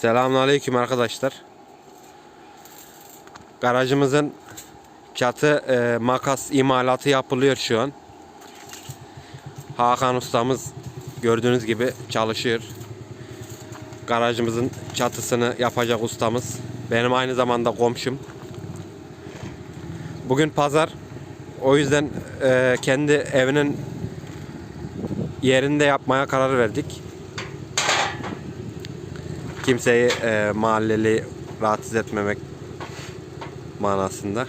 Selamünaleyküm arkadaşlar. Garajımızın çatı e, makas imalatı yapılıyor şu an. Hakan ustamız gördüğünüz gibi çalışıyor. Garajımızın çatısını yapacak ustamız. Benim aynı zamanda komşum. Bugün pazar. O yüzden e, kendi evinin yerinde yapmaya karar verdik kimseyi e, mahalleli rahatsız etmemek manasında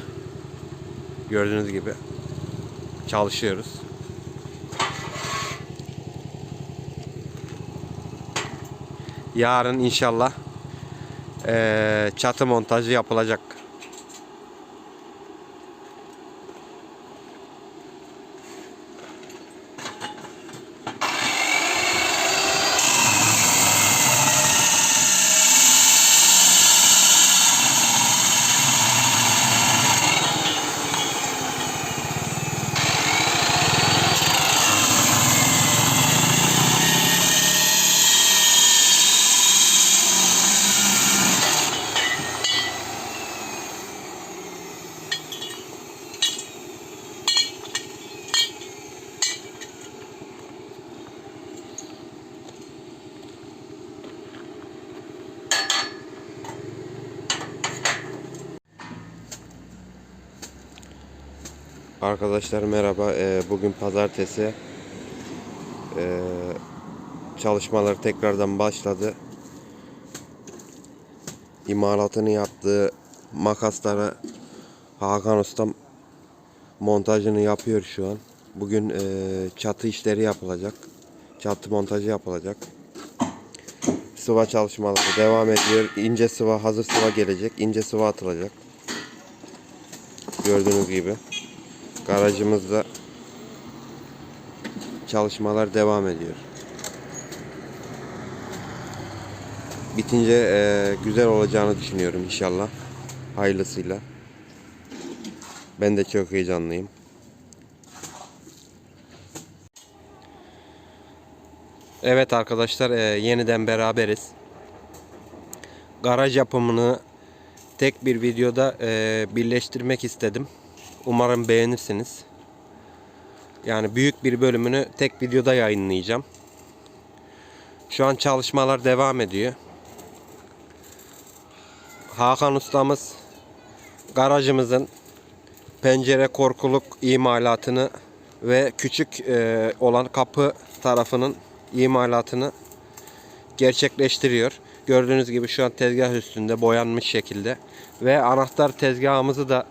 gördüğünüz gibi çalışıyoruz. Yarın inşallah e, çatı montajı yapılacak. Arkadaşlar merhaba. Ee, bugün pazartesi. Ee, çalışmalar tekrardan başladı. İmalatını yaptığı makasları Hakan Ustam montajını yapıyor şu an. Bugün e, çatı işleri yapılacak. Çatı montajı yapılacak. Sıva çalışmaları devam ediyor. İnce sıva, hazır sıva gelecek. İnce sıva atılacak. Gördüğünüz gibi. Garajımızda çalışmalar devam ediyor. Bitince e, güzel olacağını düşünüyorum inşallah. Hayırlısıyla. Ben de çok heyecanlıyım. Evet arkadaşlar e, yeniden beraberiz. Garaj yapımını tek bir videoda e, birleştirmek istedim. Umarım beğenirsiniz. Yani büyük bir bölümünü tek videoda yayınlayacağım. Şu an çalışmalar devam ediyor. Hakan ustamız garajımızın pencere korkuluk imalatını ve küçük e, olan kapı tarafının imalatını gerçekleştiriyor. Gördüğünüz gibi şu an tezgah üstünde boyanmış şekilde ve anahtar tezgahımızı da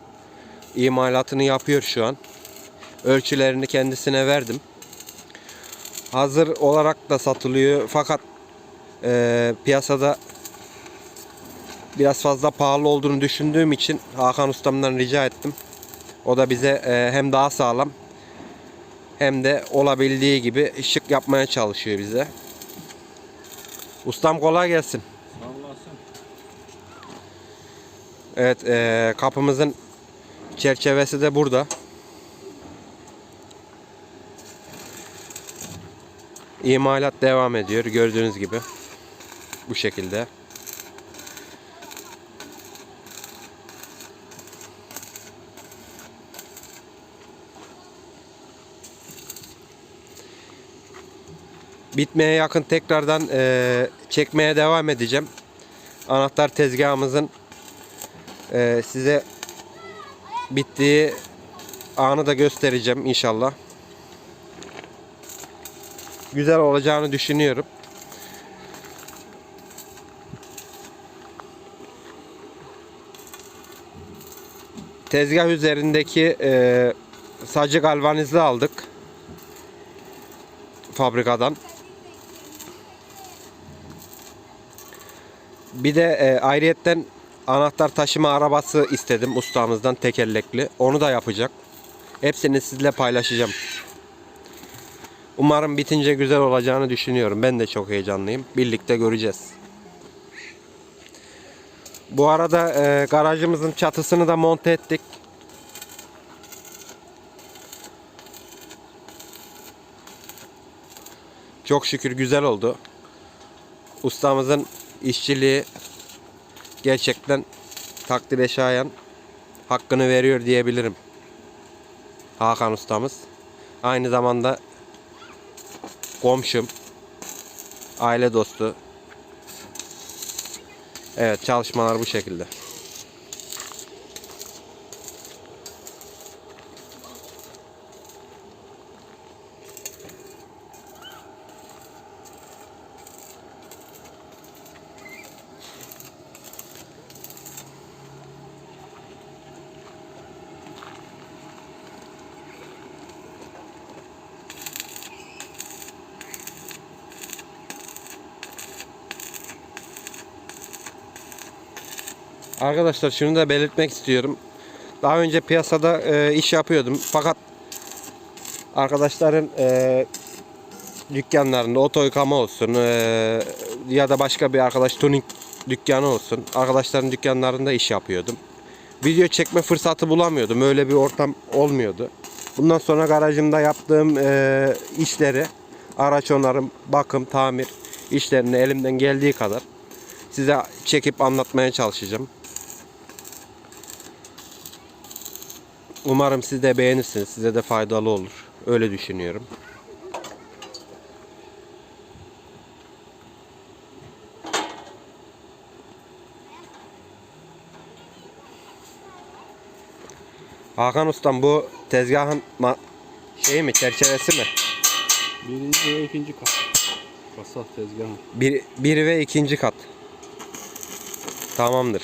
imalatını yapıyor şu an. Ölçülerini kendisine verdim. Hazır olarak da satılıyor fakat e, piyasada biraz fazla pahalı olduğunu düşündüğüm için Hakan ustamdan rica ettim. O da bize e, hem daha sağlam hem de olabildiği gibi şık yapmaya çalışıyor bize. Ustam kolay gelsin. Sağ olasın. Evet e, kapımızın çerçevesi de burada. İmalat devam ediyor gördüğünüz gibi. Bu şekilde. Bitmeye yakın tekrardan e, çekmeye devam edeceğim. Anahtar tezgahımızın e, size bittiği anı da göstereceğim inşallah. Güzel olacağını düşünüyorum. Tezgah üzerindeki e, sacı galvanizli aldık. Fabrikadan. Bir de e, ayrıyetten anahtar taşıma arabası istedim ustamızdan tekerlekli. Onu da yapacak. Hepsini sizle paylaşacağım. Umarım bitince güzel olacağını düşünüyorum. Ben de çok heyecanlıyım. Birlikte göreceğiz. Bu arada e, garajımızın çatısını da monte ettik. Çok şükür güzel oldu. Ustamızın işçiliği gerçekten takdire şayan hakkını veriyor diyebilirim. Hakan ustamız. Aynı zamanda komşum, aile dostu. Evet çalışmalar bu şekilde. Arkadaşlar şunu da belirtmek istiyorum. Daha önce piyasada e, iş yapıyordum. Fakat arkadaşların e, dükkanlarında oto yıkama olsun e, ya da başka bir arkadaş tuning dükkanı olsun. Arkadaşların dükkanlarında iş yapıyordum. Video çekme fırsatı bulamıyordum. Öyle bir ortam olmuyordu. Bundan sonra garajımda yaptığım e, işleri, araç onarım, bakım, tamir işlerini elimden geldiği kadar size çekip anlatmaya çalışacağım. Umarım siz de beğenirsiniz. Size de faydalı olur. Öyle düşünüyorum. Hakan Ustam bu tezgahın şeyi mi çerçevesi mi? Birinci ve ikinci kat. Kasa tezgahı. Bir, bir ve ikinci kat. Tamamdır.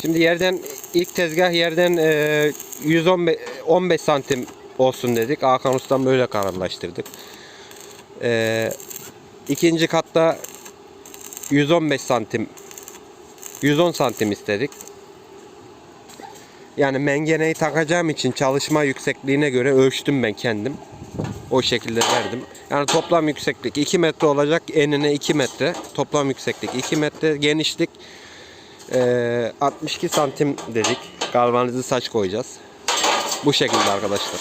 Şimdi yerden ilk tezgah yerden e, 115 15 santim olsun dedik. Hakan Ustam böyle kararlaştırdık. E, ikinci katta 115 santim 110 santim istedik. Yani mengeneyi takacağım için çalışma yüksekliğine göre ölçtüm ben kendim. O şekilde verdim. Yani toplam yükseklik 2 metre olacak. Enine 2 metre. Toplam yükseklik 2 metre. Genişlik eee, 62 santim dedik. Galvanize saç koyacağız. Bu şekilde arkadaşlar.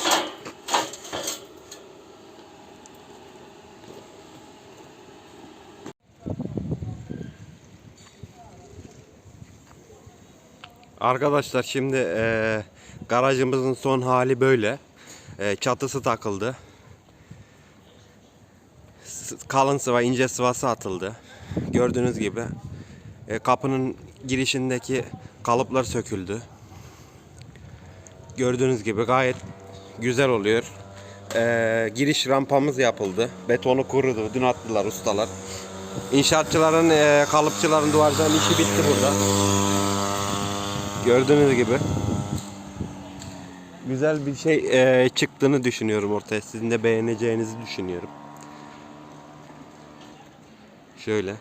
Arkadaşlar şimdi eee, garajımızın son hali böyle. Eee, çatısı takıldı. Kalın sıva, ince sıvası atıldı. Gördüğünüz gibi e, kapının girişindeki kalıplar söküldü. Gördüğünüz gibi gayet güzel oluyor. Eee, giriş rampamız yapıldı. Betonu kurudu. Dün attılar ustalar. İnşaatçıların, eee, kalıpçıların duvarcıların işi bitti burada. Gördüğünüz gibi. Güzel bir şey eee, çıktığını düşünüyorum ortaya. Sizin de beğeneceğinizi düşünüyorum. Şöyle.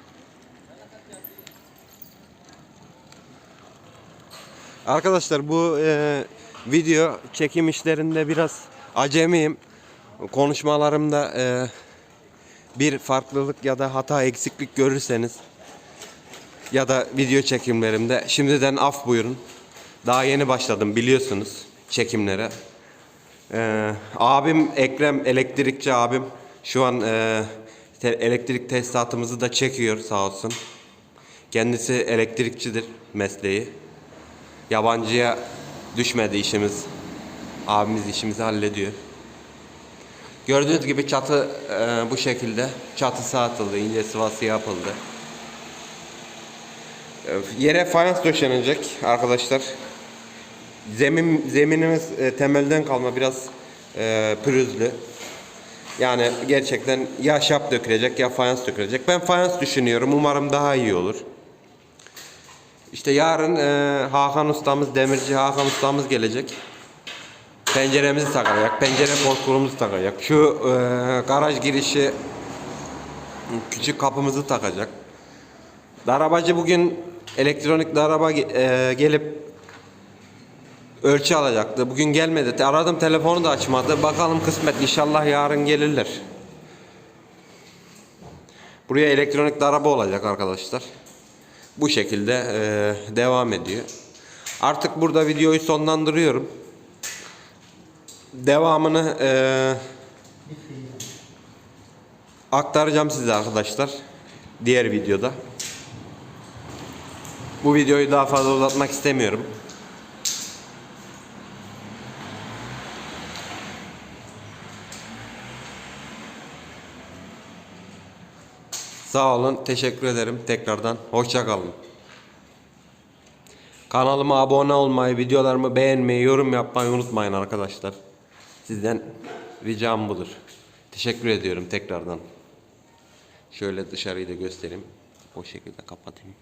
Arkadaşlar bu eee, video çekim işlerinde biraz acemiyim. Konuşmalarımda eee, bir farklılık ya da hata eksiklik görürseniz ya da video çekimlerimde şimdiden af buyurun. Daha yeni başladım biliyorsunuz çekimlere. Ee, abim Ekrem elektrikçi abim şu an e, te- elektrik tesisatımızı da çekiyor sağ olsun. Kendisi elektrikçidir mesleği. Yabancıya düşmedi işimiz. Abimiz işimizi hallediyor. Gördüğünüz gibi çatı e, bu şekilde. Çatısı atıldı, ince sıvası yapıldı. Yere fayans döşenecek arkadaşlar. Zemin zeminimiz e, temelden kalma biraz e, pürüzlü. Yani gerçekten ya şap dökülecek ya fayans dökülecek. Ben fayans düşünüyorum. Umarım daha iyi olur. İşte yarın e, Hakan ustamız, demirci Hakan ustamız gelecek. Penceremizi takacak, pencere korkulumuzu takacak. Şu e, garaj girişi küçük kapımızı takacak. Darabacı bugün elektronik daraba e, gelip ölçü alacaktı. Bugün gelmedi. Aradım telefonu da açmadı. Bakalım kısmet inşallah yarın gelirler. Buraya elektronik daraba olacak arkadaşlar bu şekilde e, devam ediyor. Artık burada videoyu sonlandırıyorum. Devamını e, aktaracağım size arkadaşlar. Diğer videoda. Bu videoyu daha fazla uzatmak istemiyorum. Sağ olun, teşekkür ederim tekrardan. Hoşça kalın. Kanalıma abone olmayı, videolarımı beğenmeyi, yorum yapmayı unutmayın arkadaşlar. Sizden ricam budur. Teşekkür ediyorum tekrardan. Şöyle dışarıyı da göstereyim. O şekilde kapatayım.